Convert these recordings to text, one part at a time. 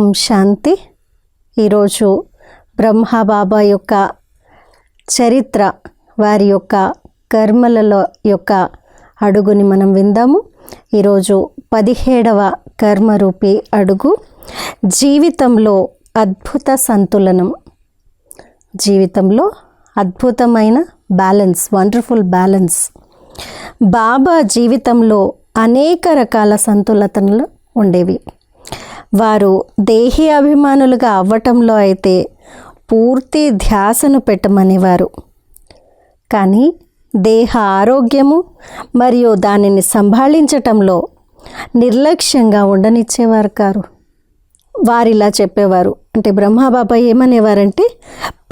ఓం శాంతి. ఈరోజు బ్రహ్మబాబా యొక్క చరిత్ర వారి యొక్క కర్మలలో యొక్క అడుగుని మనం విందాము. ఈరోజు పదిహేడవ కర్మరూపి అడుగు. జీవితంలో అద్భుత సంతులనం. జీవితంలో అద్భుతమైన బ్యాలెన్స్ వండర్ఫుల్ బ్యాలెన్స్. బాబా జీవితంలో అనేక రకాల సంతులతలు ఉండేవి. వారు దేహీ అభిమానులుగా అవ్వటంలో అయితే పూర్తి ధ్యాసను పెట్టమనేవారు. కానీ దేహ ఆరోగ్యము మరియు దానిని సంభాళించటంలో నిర్లక్ష్యంగా ఉండనిచ్చేవారు కారు. వారిలా చెప్పేవారు. అంటే బ్రహ్మబాబా ఏమనేవారంటే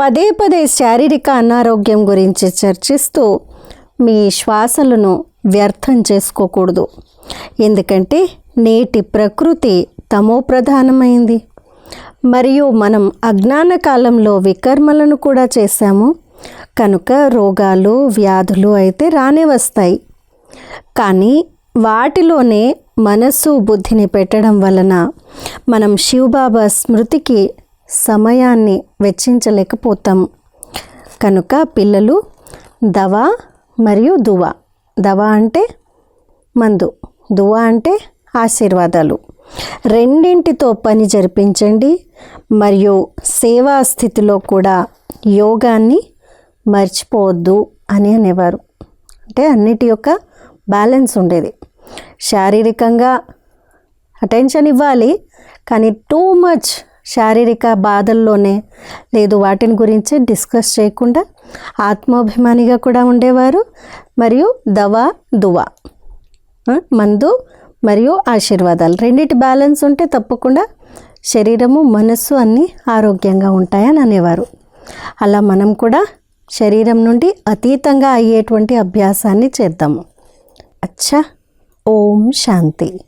పదే పదే శారీరక అనారోగ్యం గురించి చర్చిస్తూ మీ శ్వాసలను వ్యర్థం చేసుకోకూడదు. ఎందుకంటే నేటి ప్రకృతి తమో ప్రధానమైంది. మరియు మనం అజ్ఞాన కాలంలో వికర్మలను కూడా చేశాము. కనుక రోగాలు వ్యాధులు అయితే రానే వస్తాయి. కానీ వాటిలోనే మనస్సు బుద్ధిని పెట్టడం వలన మనం శివబాబా స్మృతికి సమయాన్ని వెచ్చించలేకపోతాం. కనుక పిల్లలు దవా మరియు దువా. దవా అంటే మందు దువా అంటే ఆశీర్వాదాలు. రెండింటితో పని జరిపించండి మరియు సేవా స్థితిలో కూడా యోగాన్ని మర్చిపోవద్దు అని అనేవారు. అంటే అన్నిటి యొక్క బ్యాలెన్స్ ఉండేది. శారీరకంగా అటెన్షన్ ఇవ్వాలి కానీ టూ మచ్ శారీరక బాధల్లోనే లేదు వాటిని గురించి డిస్కస్ చేయకుండా ఆత్మాభిమానిగా కూడా ఉండేవారు. మరియు దవా దువా మందు మరియు ఆశీర్వాదాలు. రెండిటి బ్యాలెన్స్ ఉంటే తప్పకుండా శరీరము మనస్సు అన్నీ ఆరోగ్యంగా ఉంటాయని అనేవారు. అలా మనం కూడా శరీరం నుండి అతీతంగా అయ్యేటువంటి అభ్యాసాన్ని చేద్దాము. అచ్చా ఓం శాంతి.